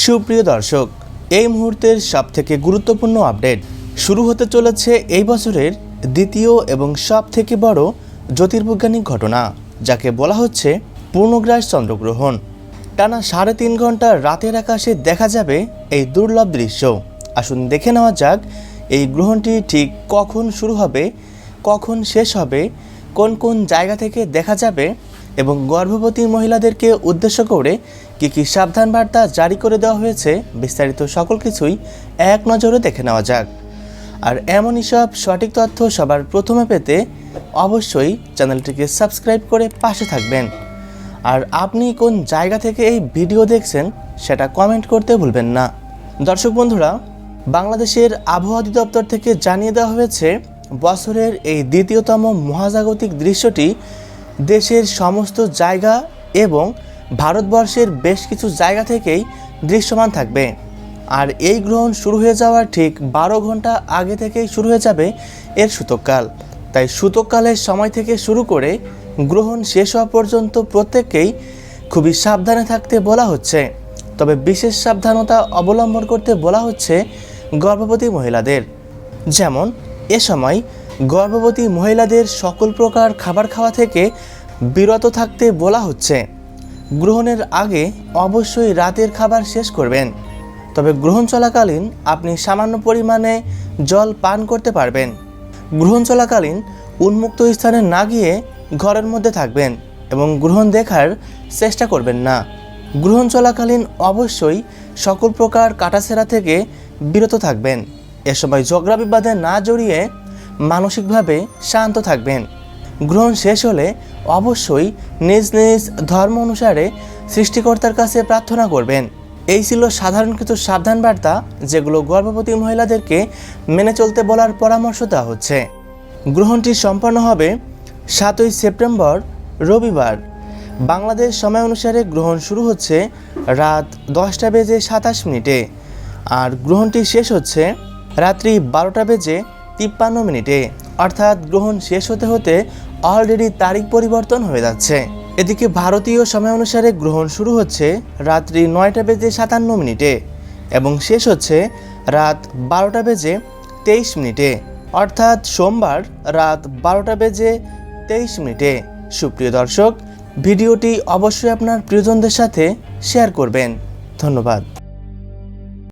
সুপ্রিয় দর্শক, এই মুহূর্তের সবথেকে গুরুত্বপূর্ণ আপডেট শুরু হতে চলেছে এই বছরের দ্বিতীয় এবং সবথেকে বড় জ্যোতির্বৈজ্ঞানিক ঘটনা, যাকে বলা হচ্ছে পূর্ণগ্রাস চন্দ্রগ্রহণ। টানা সাড়ে তিন ঘণ্টা রাতের আকাশে দেখা যাবে এই দুর্লভ দৃশ্য। আসুন দেখে নেওয়া যাক, এই গ্রহণটি ঠিক কখন শুরু হবে, কখন শেষ হবে, কোন কোন জায়গা থেকে দেখা যাবে এবং গর্ভবতী মহিলাদেরকে উদ্দেশ্য করে কী কী সাবধান বার্তা জারি করে দেওয়া হয়েছে, বিস্তারিত সকল কিছুই এক নজরে দেখে নেওয়া যাক। আর এমনই সব সঠিক তথ্য সবার প্রথমে পেতে অবশ্যই চ্যানেলটিকে সাবস্ক্রাইব করে পাশে থাকবেন। আর আপনি কোন জায়গা থেকে এই ভিডিও দেখছেন, সেটা কমেন্ট করতে ভুলবেন না। দর্শক বন্ধুরা, বাংলাদেশের আবহাওয়া অধিদপ্তর থেকে জানিয়ে দেওয়া হয়েছে, বছরের এই দ্বিতীয়তম মহাজাগতিক দৃশ্যটি দেশের সমস্ত জায়গা এবং ভারতবর্ষের বেশ কিছু জায়গা থেকেই দৃশ্যমান থাকবে। আর এই গ্রহণ শুরু হয়ে যাওয়ার ঠিক বারো ঘণ্টা আগে থেকেই শুরু হয়ে যাবে এর সূতককাল। তাই সূতককালের সময় থেকে শুরু করে গ্রহণ শেষ হওয়া পর্যন্ত প্রত্যেককেই খুবই সাবধানে থাকতে বলা হচ্ছে। তবে বিশেষ সাবধানতা অবলম্বন করতে বলা হচ্ছে গর্ভবতী মহিলাদের। যেমন, এ সময় গর্ভবতী মহিলাদের সকল প্রকার খাবার খাওয়া থেকে বিরত থাকতে বলা হচ্ছে। গ্রহণের আগে অবশ্যই রাতের খাবার শেষ করবেন। তবে গ্রহণ চলাকালীন আপনি সামান্য পরিমাণে জল পান করতে পারবেন। গ্রহণ চলাকালীন উন্মুক্ত স্থানে না গিয়ে ঘরের মধ্যে থাকবেন এবং গ্রহণ দেখার চেষ্টা করবেন না। গ্রহণ চলাকালীন অবশ্যই সকল প্রকার কাটাছেড়া থেকে বিরত থাকবেন। এ সময় ঝগড়া বিবাদে না জড়িয়ে মানসিকভাবে শান্ত থাকবেন। গ্রহণ শেষ হলে অবশ্যই নিজ নিজ ধর্ম অনুসারে সৃষ্টিকর্তার কাছে প্রার্থনা করবেন। এই ছিল সাধারণ কিছু সাবধান বার্তা যেগুলো গর্ভবতী মহিলাদেরকে মেনে চলতে বলার পরামর্শ দেওয়া হচ্ছে। গ্রহণটি সম্পন্ন হবে সাতই সেপ্টেম্বর, রবিবার। বাংলাদেশ সময় অনুসারে গ্রহণ শুরু হচ্ছে রাত দশটা বেজে সাতাশ মিনিটে। আর গ্রহণটি শেষ হচ্ছে রাত্রি বারোটা বেজে তিপ্পান্ন মিনিটে। অর্থাৎ গ্রহণ শেষ হতে হতে অলরেডি তারিখ পরিবর্তন হয়ে যাচ্ছে। এদিকে ভারতীয় সময় অনুসারে গ্রহণ শুরু হচ্ছে রাত্রি নয়টা বেজে সাতান্ন মিনিটে এবং শেষ হচ্ছে রাত বারোটা বেজে তেইশ মিনিটে। অর্থাৎ সোমবার রাত বারোটা বেজে তেইশ মিনিটে। সুপ্রিয় দর্শক, ভিডিওটি অবশ্যই আপনার প্রিয়জনদের সাথে শেয়ার করবেন। ধন্যবাদ।